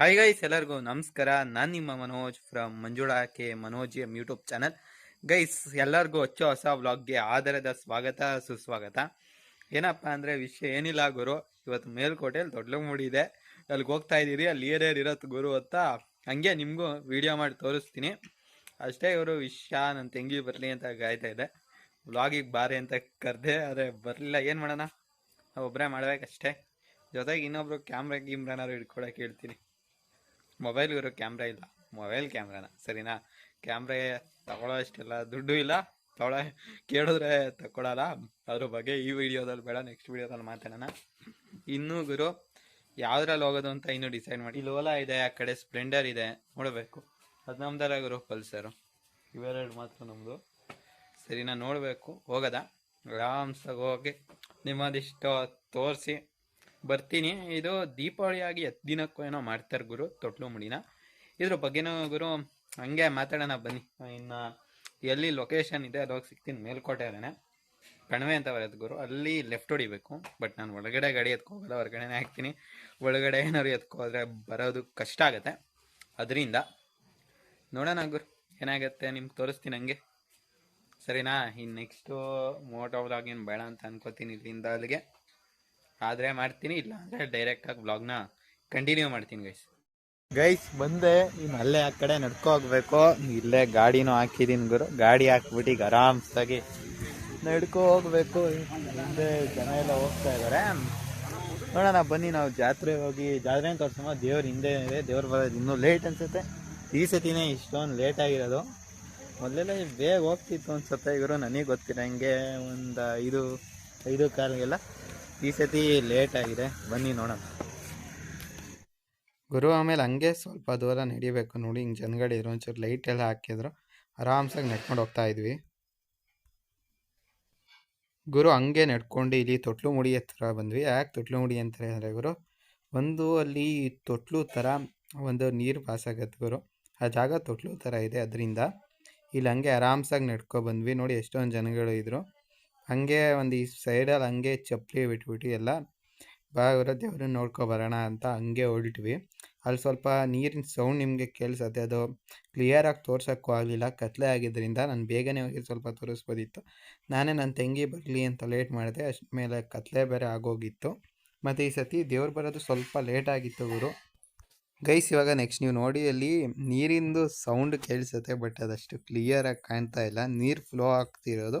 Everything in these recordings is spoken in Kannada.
ಹಾಯ್ ಗೈಸ್ ಎಲ್ಲರಿಗೂ ನಮಸ್ಕಾರ. ನಾನು ನಿಮ್ಮ Manoj from Manjula K Manoj M YouTube channel guys ಎಲ್ಲರಿಗೂ ಹೊಚ್ಚ ಹೊಸ ವ್ಲಾಗ್ಗೆ ಆಧಾರದ ಸ್ವಾಗತ, ಸುಸ್ವಾಗತ. ಏನಪ್ಪ ಅಂದರೆ ವಿಷಯ ಏನಿಲ್ಲ ಗುರು. ಇವತ್ತು ಮೇಲ್ಕೋಟೆಯಲ್ಲಿ ದೊಡ್ಡ ಮೂಡಿದೆ ಅಲ್ಲಿಗೆ ಹೋಗ್ತಾ ಇದ್ದೀರಿ, ಅಲ್ಲಿ ಏರ್ಯರ್ ಇರತ್ತೆ ಗುರು ಅಂತ ಹಂಗೆ ನಿಮಗೂ ವಿಡಿಯೋ ಮಾಡಿ ತೋರಿಸ್ತೀನಿ. ಅಷ್ಟೇ ಇವರು ವಿಷಯ ನನ್ನ ತಂಗಿ ಬರಲಿ ಅಂತ ಕಾಯ್ತಾ ಇದೆ. ವ್ಲಾಗಿಗೆ ಬಾರಿ ಅಂತ ಕರೆದೆ, ಆದರೆ ಬರಲಿಲ್ಲ. ಏನು ಮಾಡೋಣ? ನಾವು ಒಬ್ಬರೇ ಮಾಡ್ಬೇಕಷ್ಟೇ. ಜೊತೆಗೆ ಇನ್ನೊಬ್ರು ಕ್ಯಾಮ್ರಾ ಗೀಮ್ರಾನಾರು ಹಿಡ್ಕೊಳಕ್ಕೆ ಹೇಳ್ತೀನಿ. ಮೊಬೈಲ್ ಇರೋ ಕ್ಯಾಮ್ರಾ ಇಲ್ಲ. ಮೊಬೈಲ್ ಕ್ಯಾಮ್ರಾನ ಸರಿನಾ? ಕ್ಯಾಮ್ರಾ ತಗೊಳ್ಳೋ ಅಷ್ಟೆಲ್ಲ ದುಡ್ಡು ಇಲ್ಲ. ತಗೊಳ, ಕೇಳಿದ್ರೆ ತಗೊಳಲ್ಲ. ಅದ್ರ ಬಗ್ಗೆ ಈ ವಿಡಿಯೋದಲ್ಲಿ ಬೇಡ. ನೆಕ್ಸ್ಟ್ ವಿಡಿಯೋದಲ್ಲಿ ಮಾತಾಡೋಣ. ಇನ್ನೂ ಗುರು, ಯಾವ್ದ್ರಲ್ಲಿ ಹೋಗೋದು ಅಂತ ಇನ್ನೂ ಡಿಸೈಡ್ ಮಾಡಿ. ಓಲಾ ಇದೆ, ಆ ಕಡೆ ಸ್ಪ್ಲೆಂಡರ್ ಇದೆ. ನೋಡಬೇಕು. ಅದು ನಮ್ದಾರ ಗುರು ಪಲ್ಸರು ಇವೆರಡು ಮಾತ್ರ ನಮ್ಮದು ಸರಿನಾ? ನೋಡಬೇಕು. ಹೋಗದ? ಆರಾಮ್ಸಾಗಿ ಹೋಗಿ ನಿಮ್ಮದಿಷ್ಟು ತೋರಿಸಿ. ಬರ್ತೀನಿ. ಇದು ದೀಪಾವಳಿಯಾಗಿ ಹತ್ತು ದಿನಕ್ಕೂ ಏನೋ ಮಾಡ್ತಾರೆ ಗುರು, ತೊಟ್ಲು ಮುಡಿನ. ಇದ್ರ ಬಗ್ಗೆನೂ ಗುರು, ಹಂಗೆ ಮಾತಾಡೋಣ ಬನ್ನಿ. ಇನ್ನು ಎಲ್ಲಿ ಲೊಕೇಶನ್ ಇದೆ ಅದೋಗಿ ಸಿಗ್ತೀನಿ. ಮೇಲ್ಕೋಟೆ ಅದೇ ಕಣಿವೆ ಅಂತ ಬರೋದು ಗುರು. ಅಲ್ಲಿ ಲೆಫ್ಟ್ ಹೊಡಿಬೇಕು. ಬಟ್ ನಾನು ಒಳಗಡೆ ಗಾಡಿ ಎತ್ಕೋಗಲ್ಲ ಹೊರಗಡೆನೇ ಹಾಕ್ತೀನಿ. ಒಳಗಡೆ ಏನಾದ್ರು ಎತ್ಕೋದ್ರೆ ಬರೋದು ಕಷ್ಟ ಆಗುತ್ತೆ. ಅದರಿಂದ ನೋಡೋಣ ಗುರು, ಏನಾಗುತ್ತೆ ನಿಮ್ಗೆ ತೋರಿಸ್ತೀನಿ ಹಂಗೆ. ಸರಿನಾ? ಇನ್ನು ನೆಕ್ಸ್ಟು ಮೋಟೋ ವ್ಲಾಗ್ ಏನು ಬೇಡ ಅಂತ ಅನ್ಕೋತೀನಿ ಇಲ್ಲಿಂದ ಅಲ್ಲಿಗೆ. ಆದರೆ ಮಾಡ್ತೀನಿ ಇಲ್ಲ ಆಗಿ ಡೈರೆಕ್ಟಾಗಿ ನ ಕಂಟಿನ್ಯೂ ಮಾಡ್ತೀನಿ ಗೈಸ್ ಗೈಸ್ ಬಂದೆ ಇನ್ನು ಅಲ್ಲೇ ಆ ಕಡೆ ನಡ್ಕೊ ಹೋಗ್ಬೇಕು. ಇಲ್ಲೇ ಗಾಡಿನೂ ಹಾಕಿದೀನಿ ಗುರು. ಗಾಡಿ ಹಾಕ್ಬಿಟ್ಟು ಈಗ ಆರಾಮ್ಸಾಗಿ ನಡ್ಕೊ ಹೋಗ್ಬೇಕು. ಹಿಂದೆ ಜನ ಎಲ್ಲ ಹೋಗ್ತಾ ಇದ್ದಾರೆ ನೋಡೋಣ, ಬನ್ನಿ, ನಾವು ಜಾತ್ರೆ ಹೋಗಿ ಜಾತ್ರೆ ತೋರ್ಸಮ್ಮ. ದೇವ್ರ ಹಿಂದೆ ಇದೆ, ದೇವ್ರ ಬರೋದು ಇನ್ನೂ ಲೇಟ್ ಅನ್ಸುತ್ತೆ. ಈ ಸತಿನೇ ಇಷ್ಟೊಂದು ಲೇಟ್ ಆಗಿರೋದು. ಮೊದಲೆಲ್ಲ ಬೇಗ ಹೋಗ್ತಿತ್ತು ಅನ್ಸುತ್ತೆ ಇವರು, ನನಗೆ ಗೊತ್ತಿರೋ ಹಂಗೆ ಒಂದು ಐದು ಐದು ಕಾಲಿಗೆಲ್ಲ. ಈ ಸತಿ ಲೇಟ್ ಆಗಿದೆ. ಬನ್ನಿ ನೋಡೋಣ. ಗುರು, ಆಮೇಲೆ ಹಂಗೆ ಸ್ವಲ್ಪ ದೂರ ನಡಿಬೇಕು. ನೋಡಿ, ಹಿಂಗೆ ಜನಗಡೆ ಇರೋ ಒಂಚೂರು ಲೈಟ್ ಎಲ್ಲ ಹಾಕಿದ್ರು. ಆರಾಮ್ಸಾಗಿ ನಡ್ಕೊಂಡು ಹೋಗ್ತಾ ಇದ್ವಿ. ಗುರು, ಹಂಗೆ ನಡ್ಕೊಂಡು ಇಲ್ಲಿ ತೊಟ್ಲು ಮುಡಿ ಹತ್ರ ಬಂದ್ವಿ. ಯಾಕೆ ತೊಟ್ಲು ಮುಡಿ ಅಂತಾರೆ ಅಂದರೆ ಗುರು, ಒಂದು ಅಲ್ಲಿ ತೊಟ್ಲು ಥರ ಒಂದು ನೀರು ಪಾಸ್ ಆಗತ್ತೆ ಗುರು. ಆ ಜಾಗ ತೊಟ್ಲು ಥರ ಇದೆ ಅದರಿಂದ. ಇಲ್ಲಿ ಹಂಗೆ ಆರಾಮ್ಸಾಗಿ ನಡ್ಕೊ ಬಂದ್ವಿ. ನೋಡಿ, ಎಷ್ಟೊಂದು ಜನಗಳು ಇದ್ರು. ಹಂಗೆ ಒಂದು ಈ ಸೈಡಲ್ಲಿ ಹಂಗೆ ಚಪ್ಪಲಿ ಬಿಟ್ಬಿಟ್ಟು ಎಲ್ಲ ಬಾಗಿರೋ ದೇವ್ರನ್ನ ನೋಡ್ಕೊ ಬರೋಣ ಅಂತ ಹಂಗೆ ಹೊರಟ್ವಿ ಅಲ್ಲಿ ಸ್ವಲ್ಪ ನೀರಿನ ಸೌಂಡ್ ನಿಮಗೆ ಕೇಳಿಸತ್ತೆ. ಅದು ಕ್ಲಿಯರಾಗಿ ತೋರ್ಸೋಕ್ಕೂ ಆಗಲಿಲ್ಲ. ಕತ್ಲೆ ಆಗಿದ್ದರಿಂದ ನಾನು ಬೇಗನೆ ಹೋಗಿ ಸ್ವಲ್ಪ ತೋರಿಸ್ಬೋದಿತ್ತು. ನಾನೇ ನನ್ನ ತಂಗಿ ಬರಲಿ ಅಂತ ಲೇಟ್ ಮಾಡಿದೆ. ಅಷ್ಟು ಮೇಲೆ ಕತ್ಲೆ ಬೇರೆ ಆಗೋಗಿತ್ತು. ಮತ್ತು ಈ ಸತಿ ದೇವ್ರು ಬರೋದು ಸ್ವಲ್ಪ ಲೇಟ್ ಆಗಿತ್ತು ಗುರು. ಗೈಸ್, ಇವಾಗ ನೆಕ್ಸ್ಟ್ ನೀವು ನೋಡಿ ಅಲ್ಲಿ ನೀರಿಂದು ಸೌಂಡ್ ಕೇಳಿಸುತ್ತೆ ಬಟ್ ಅದಷ್ಟು ಕ್ಲಿಯರಾಗಿ ಕಾಣ್ತಾ ಇಲ್ಲ. ನೀರು ಫ್ಲೋ ಆಗ್ತಿರೋದು.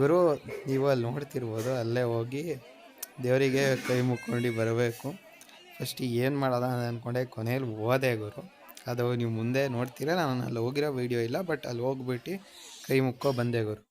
ಗುರು, ನೀವು ಅಲ್ಲಿ ನೋಡ್ತಿರ್ಬೋದು, ಅಲ್ಲೇ ಹೋಗಿ ದೇವರಿಗೆ ಕೈ ಮುಕ್ಕೊಂಡು ಬರಬೇಕು. ಫಸ್ಟ್ ಏನು ಮಾಡೋದ ಅಂತ ಅಂದ್ಕೊಂಡೆ ಕೊನೆಯಲ್ಲಿ ಹೋದೆ ಗುರು. ಅದು ನೀವು ಮುಂದೆ ನೋಡ್ತೀರ, ನಾನು ಅಲ್ಲಿ ಹೋಗಿರೋ ವೀಡಿಯೋ ಇಲ್ಲ ಬಟ್ ಅಲ್ಲಿ ಹೋಗ್ಬಿಟ್ಟು ಕೈ ಮುಕ್ಕೋ ಬಂದೆ ಗುರು.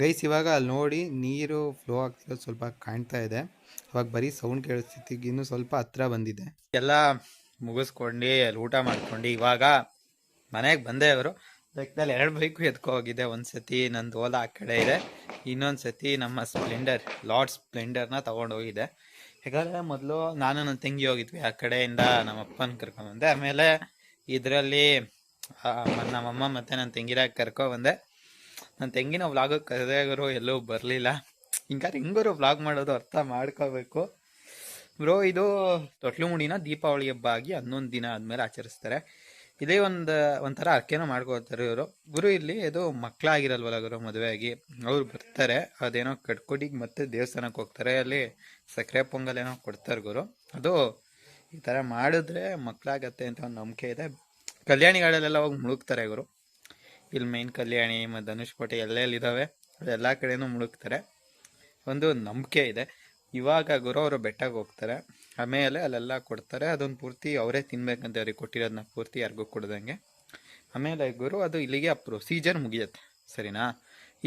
ಗೈಸ್, ಇವಾಗ ಅಲ್ಲಿ ನೋಡಿ ನೀರು ಫ್ಲೋ ಆಗ್ತಿರೋದು ಸ್ವಲ್ಪ ಕಾಣ್ತಾ ಇದೆ. ಅವಾಗ ಬರೀ ಸೌಂಡ್ ಕೇಳಿಸ್ತಿತ್ತು. ಇನ್ನೂ ಸ್ವಲ್ಪ ಹತ್ರ ಬಂದಿದೆ. ಎಲ್ಲ ಮುಗಿಸ್ಕೊಂಡು, ಅಲ್ಲಿ ಊಟ ಮಾಡ್ಕೊಂಡು, ಇವಾಗ ಮನೆಗೆ ಬಂದೆ ಅವರು ಲೆಕ್ಕದಲ್ಲಿ ಎರಡು ಬೈಕು ಎತ್ಕೊ ಹೋಗಿದೆ. ಒಂದು ಸತಿ ನಂದು ಓಲಾ ಆ ಕಡೆ ಇದೆ. ಇನ್ನೊಂದು ಸತಿ ನಮ್ಮ ಸ್ಪ್ಲೆಂಡರ್ ಲಾರ್ಡ್ ಸ್ಪ್ಲೆಂಡರ್ನ ತೊಗೊಂಡು ಹೋಗಿದ್ದೆ ಯಾಕಂದರೆ ಮೊದಲು ನಾನು ನನ್ನ ತಂಗಿ ಹೋಗಿದ್ವಿ. ಆ ಕಡೆಯಿಂದ ನಮ್ಮ ಅಪ್ಪನ ಕರ್ಕೊಂಡ್ಬಂದೆ ಆಮೇಲೆ ಇದರಲ್ಲಿ ನಮ್ಮಮ್ಮ ಮತ್ತು ನನ್ನ ತಂಗಿರಾಗ ಕರ್ಕೊಬಂದೆ ನನ್ನ ತೆಂಗಿನ ವ್ಲಾಗ್ ಕರೆದಾಗರು ಎಲ್ಲೂ ಬರಲಿಲ್ಲ. ಹಿಂಗಾರೆ ಹಿಂಗಾರು ವ್ಲಾಗ್ ಮಾಡೋದು ಅರ್ಥ ಮಾಡ್ಕೋಬೇಕು ಬ್ರೋ, ಇದು ತೊಟ್ಲು ಮುಡಿನ ದೀಪಾವಳಿ ಹಬ್ಬ ಆಗಿ ಹನ್ನೊಂದು ದಿನ ಆದ್ಮೇಲೆ ಆಚರಿಸ್ತಾರೆ. ಇದೇ ಒಂದು, ಒಂಥರ ಅರ್ಕೆನ ಮಾಡ್ಕೋತಾರೆ ಇವರು. ಗುರು ಇಲ್ಲಿ, ಇದು ಮಕ್ಕಳಾಗಿರಲ್ವಲ್ಲ ಗುರು ಮದುವೆ ಆಗಿ ಅವ್ರು ಬರ್ತಾರೆ. ಅದೇನೋ ಕಟ್ಕೊಡಿಗೆ ಮತ್ತೆ ದೇವಸ್ಥಾನಕ್ಕೆ ಹೋಗ್ತಾರೆ. ಅಲ್ಲಿ ಸಕ್ಕರೆ ಪೊಂಗಲ್ ಏನೋ ಕೊಡ್ತಾರೆ ಗುರು. ಅದು ಈ ಥರ ಮಾಡಿದ್ರೆ ಮಕ್ಕಳಾಗತ್ತೆ ಅಂತ ಒಂದು ನಂಬಿಕೆ ಇದೆ. ಕಲ್ಯಾಣಿಗಳಲ್ಲೆಲ್ಲ ಹೋಗಿ ಮುಳುಗ್ತಾರೆ ಗುರು. ಇಲ್ಲಿ ಮೈನ್ ಕಲ್ಯಾಣಿ ಮತ್ತು ಧನುಷ್ಕೋಟೆ ಎಲ್ಲೆಲ್ಲಿದ್ದಾವೆ ಎಲ್ಲ ಕಡೆಯೂ ಮುಳುಗ್ತಾರೆ. ಒಂದು ನಂಬಿಕೆ ಇದೆ. ಇವಾಗ ಗುರು ಅವರು ಬೆಟ್ಟಕ್ಕೆ ಹೋಗ್ತಾರೆ. ಆಮೇಲೆ ಅಲ್ಲೆಲ್ಲ ಕೊಡ್ತಾರೆ. ಅದೊಂದು ಪೂರ್ತಿ ಅವರೇ ತಿನ್ಬೇಕಂತ ಅವ್ರಿಗೆ ಕೊಟ್ಟಿರೋದನ್ನ ಪೂರ್ತಿ ಯಾರಿಗೂ ಕೊಡ್ದಂಗೆ. ಆಮೇಲೆ ಗುರು ಅದು ಇಲ್ಲಿಗೆ ಆ ಪ್ರೊಸೀಜರ್ ಮುಗಿಯುತ್ತೆ. ಸರಿನಾ?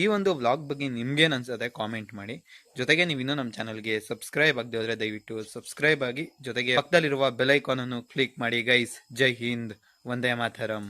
ಈ ಒಂದು ವ್ಲಾಗ್ ಬಗ್ಗೆ ನಿಮ್ಗೇನು ಅನ್ಸುತ್ತೆ ಕಾಮೆಂಟ್ ಮಾಡಿ. ಜೊತೆಗೆ ನೀವು ಇನ್ನೂ ನಮ್ಮ ಚಾನಲ್ಗೆ ಸಬ್ಸ್ಕ್ರೈಬ್ ಆಗದೆ ಹೋದರೆ ದಯವಿಟ್ಟು ಸಬ್ಸ್ಕ್ರೈಬ್ ಆಗಿ, ಜೊತೆಗೆ ಪಕ್ಕದಲ್ಲಿರುವ ಬೆಲ್ ಐಕಾನ್ ಅನ್ನು ಕ್ಲಿಕ್ ಮಾಡಿ. ಗೈಸ್ ಜೈ ಹಿಂದ್ ವಂದೇ ಮಾತರಂ